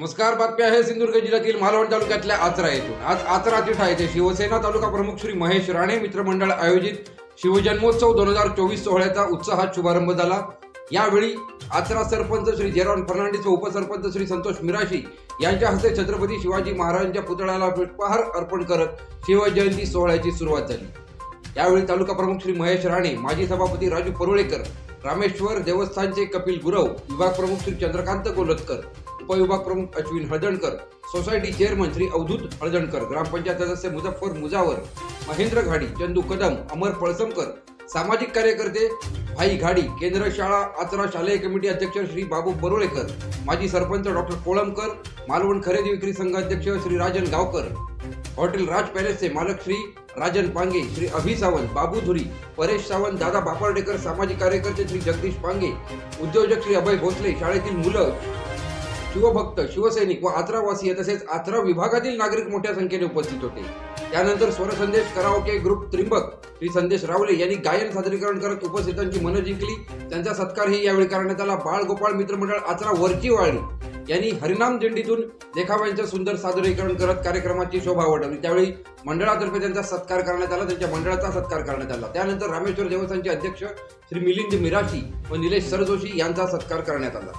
नमस्कार बातमी आहे सिंधुदुर्ग जिल्ह्यातील मालवण तालुक्यातल्या आचरा येथून. आज आचरा तिठा येथे शिवसेना तालुका प्रमुख श्री महेश राणे मित्रमंडळ आयोजित शिवजन्मोत्सव दोन हजार चोवीस सोहळ्याचा उत्साहात शुभारंभ झाला. यावेळी आचरा सरपंच श्री जेरॉन फर्नांडिस व उपसरपंच श्री संतोष मिराशी यांच्या हस्ते छत्रपती शिवाजी महाराजांच्या पुतळ्याला पुष्पहार अर्पण करत शिवजयंती सोहळ्याची सुरुवात झाली. यावेळी तालुका प्रमुख श्री महेश राणे माजी सभापती राजू परुळेकर रामेश्वर देवस्थानचे कपिल गुरव विभाग प्रमुख श्री चंद्रकांत कोलतकर उपविभाग प्रमुख अश्विन हळदणकर सोसायटी चेअरमन श्री अवधूत हळदणकर ग्रामपंचायत सदस्य मुझफ्फर मुजावर महेंद्र घाडी चंदू कदम अमर पळसमकर सामाजिक कार्यकर्ते भाई घाडी केंद्र शाळा आचरा शालेय कमिटी अध्यक्ष श्री बाबू बरोळेकर माजी सरपंच डॉक्टर कोळंबकर मालवण खरेदी विक्री संघ अध्यक्ष श्री राजन गावकर हॉटेल राज पॅलेसचे मालक श्री राजन पांगे श्री अभि सावंत बाबू धुरी परेश सावंत दादा बापर्डेकर सामाजिक कार्यकर्ते श्री जगदीश पांगे उद्योजक श्री अभय भोसले शाळेतील मुलं शिवभक्त शिवसैनिक व आचरावासीय तसेच आचरा विभागातील नागरिक मोठ्या संख्येने उपस्थित होते. त्यानंतर स्वरसंदेश कराओके ग्रुप त्रिंबक श्री संदेश रावले यांनी गायन सादरीकरण करत उपस्थितांची मनं जिंकली. त्यांचा सत्कारही यावेळी करण्यात आला. बाळगोपाळ मित्रमंडळ आचरा वरची वाळली. यांनी हरिनाम दिंडीतून देखाव्यांचं सुंदर सादरीकरण करत कार्यक्रमाची शोभा वाढवली. त्यावेळी मंडळातर्फे त्यांचा सत्कार करण्यात आला. त्यांच्या मंडळाचा सत्कार करण्यात आला. त्यानंतर रामेश्वर देवस्थानचे अध्यक्ष श्री मिलिंद मिराशी व निलेश सरजोशी यांचा सत्कार करण्यात आला.